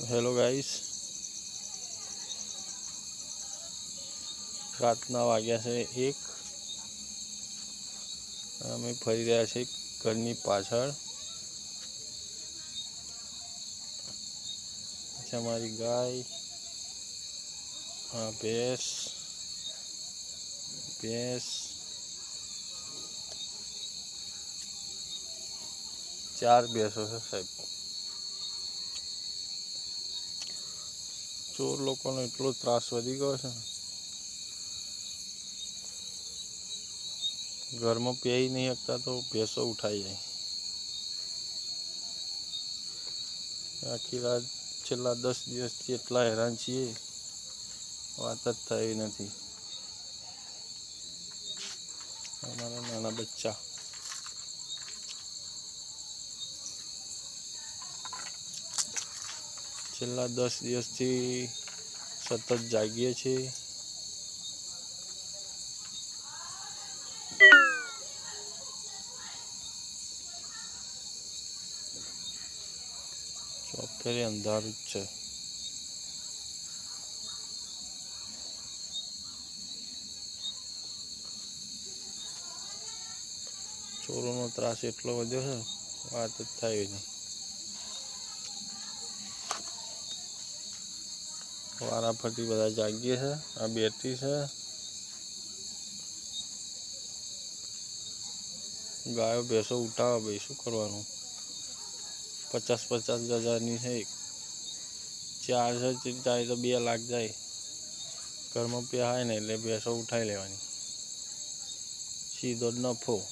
Hello guys રાતના વાગ્યા છે એક. અમે ફરી રહ્યા છીએ ઘરની પાછળ. અમારી ગાય, હા, ભેંસ ભેંસ, ચાર ભેંસો છે સાહેબ. ચોર લોકોનો એટલો ત્રાસ વધી ગયો છે ને. ઘરમાં પહેરી નહીં શકતા તો ભેંસો ઉઠાઈ જાય. આખી રાત છેલ્લા દસ દિવસથી એટલા હેરાન છીએ, વાત જ થઈ નથી. અમારા નાના બચ્ચા. છેલ્લા દસ દિવસથી સતત જાગીએ છીએ. ચોફેરે અંધારું જ છે. ચોરોનો ત્રાસ એટલો વધ્યો છે, વાત જ થાય નહીં. વારાફરતી બધા જાગીએ છે. આ બેટરી છે. ગાયો ભેંસો ઉઠાવે ભાઈ, શું કરવાનું? પચાસ પચાસ હજારની છે એક. ચાર છે જાય તો બે લાખ જાય. ઘરમાં પ્યાય ને એટલે ભેંસો ઉઠાઈ લેવાની. સીધો નફો.